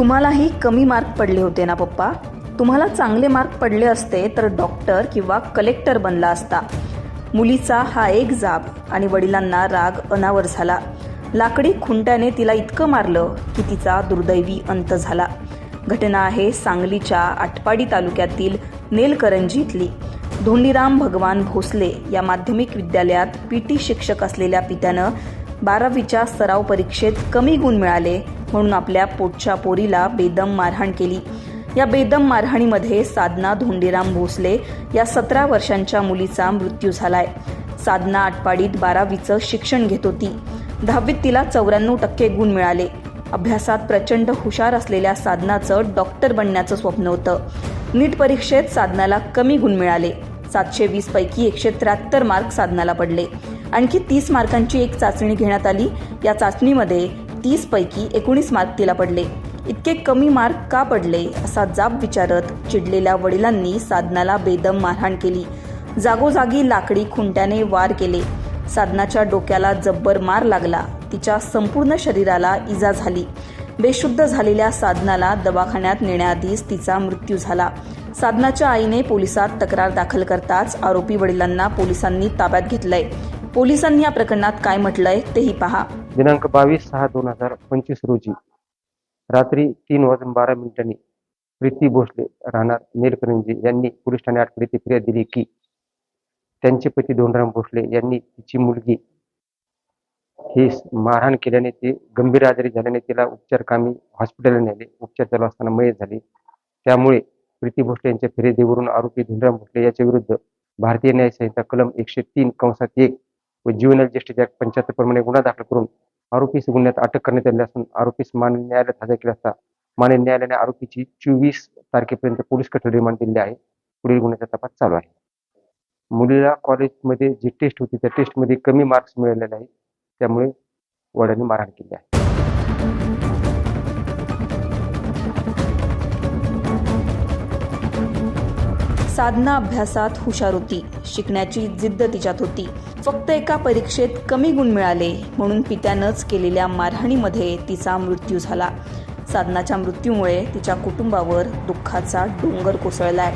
तुम्हालाही कमी मार्क पडले होते ना पप्पा? तुम्हाला चांगले मार्क पडले असते तर डॉक्टर किंवा कलेक्टर बनला असता. मुलीचा हा एक जाब आणि वडिलांना राग अनावर झाला. लाकडी खुंट्याने तिला इतकं मारलं की तिचा दुर्दैवी अंत झाला. घटना आहे सांगलीच्या आटपाडी तालुक्यातील नेलकरंजीतली धोंडीराम भगवान भोसले या माध्यमिक विद्यालयात पी टी शिक्षक असलेल्या पित्यानं बारावीच्या सराव परीक्षेत कमी गुण मिळाले म्हणून आपल्या पोटच्या पोरीला बेदम मारहाण केली. या बेदम मारहाणीमध्ये साधना धोंडीराम भोसले या सतरा वर्षांच्या मुलीचा मृत्यू झालाय. साधना आटपाडीत बारावीचं शिक्षण घेत होती. दहावीत तिला चौऱ्याण्णव टक्के गुण मिळाले. अभ्यासात प्रचंड हुशार असलेल्या साधनाचं डॉक्टर बनण्याचं स्वप्न होतं. नीट परीक्षेत साधनाला कमी गुण मिळाले. सातशे वीस पैकी एकशे त्र्याहत्तर मार्क साधनाला पडले. आणखी तीस मार्कांची एक चाचणी घेण्यात आली. या चाचणीमध्ये तीस पैकी एकोणीस मार्क तिला पडले. इतके कमी मार्क का पडले असा जाब विचारत चिडलेल्या वडिलांनी साधनाला बेदम मारहाण केली. जागोजागी लाकडी खुंट्याने वार केले. साधनाच्या डोक्याला जब्बर मार लागला. तिच्या संपूर्ण शरीराला इजा झाली. बेशुद्ध झालेल्या साधनाला दवाखान्यात नेण्याआधीच तिचा मृत्यू झाला. साधनाच्या आईने पोलिसात तक्रार दाखल करताच आरोपी वडिलांना पोलिसांनी ताब्यात घेतलंय. पोलिसांनी या प्रकरणात काय म्हटलंय तेही पहा. दिनांक बावीस सहा दोन हजार पंचवीस रोजी रात्री तीन वाजून बारा मिनिटांनी प्रीती भोसले राहणार नीलकरंजी यांनी पोलीस ठाणे आठवडे फिर्याद दिली की त्यांचे पती धोंडराम भोसले यांनी तिची मुलगी ही मारहाण केल्याने ती गंभीर आजारी झाल्याने तिला उपचार कामी हॉस्पिटलला नेले. उपचार चालू असताना मयत झाली. त्यामुळे प्रीती भोसले यांच्या फिर्यादीवरून आरोपी धोंडराम भोसले याच्या विरुद्ध भारतीय न्याय संहिता कलम एकशे तीन कंसात एक व ज्युएनएल ज्येष्ठच्या ऍक्ट पंच्याहत्तर प्रमाणे गुन्हा दाखल करून आरोपीस गुन्ह्यात अटक करण्यात आली असून आरोपीस माननीय न्यायालयात हजर केला असता माननीय न्यायालयाने आरोपीची चोवीस तारखेपर्यंत पोलीस कठोर रिमांड दिली आहे. पुढील गुन्ह्याचा तपास चालू आहे. मुलीला कॉलेजमध्ये जी टेस्ट होती त्या टेस्टमध्ये कमी मार्क्स मिळालेले आहेत. त्यामुळे वडिलांनी मारहाण केली आहे. साधना अभ्यासात हुशार होती. शिकण्याची जिद्द तिच्यात होती. फक्त एका परीक्षेत कमी गुण मिळाले म्हणून पित्यानंच केलेल्या मारहाणीमध्ये तिचा मृत्यू झाला. साधनाच्या मृत्यूमुळे तिच्या कुटुंबावर दुःखाचा डोंगर कोसळलाय.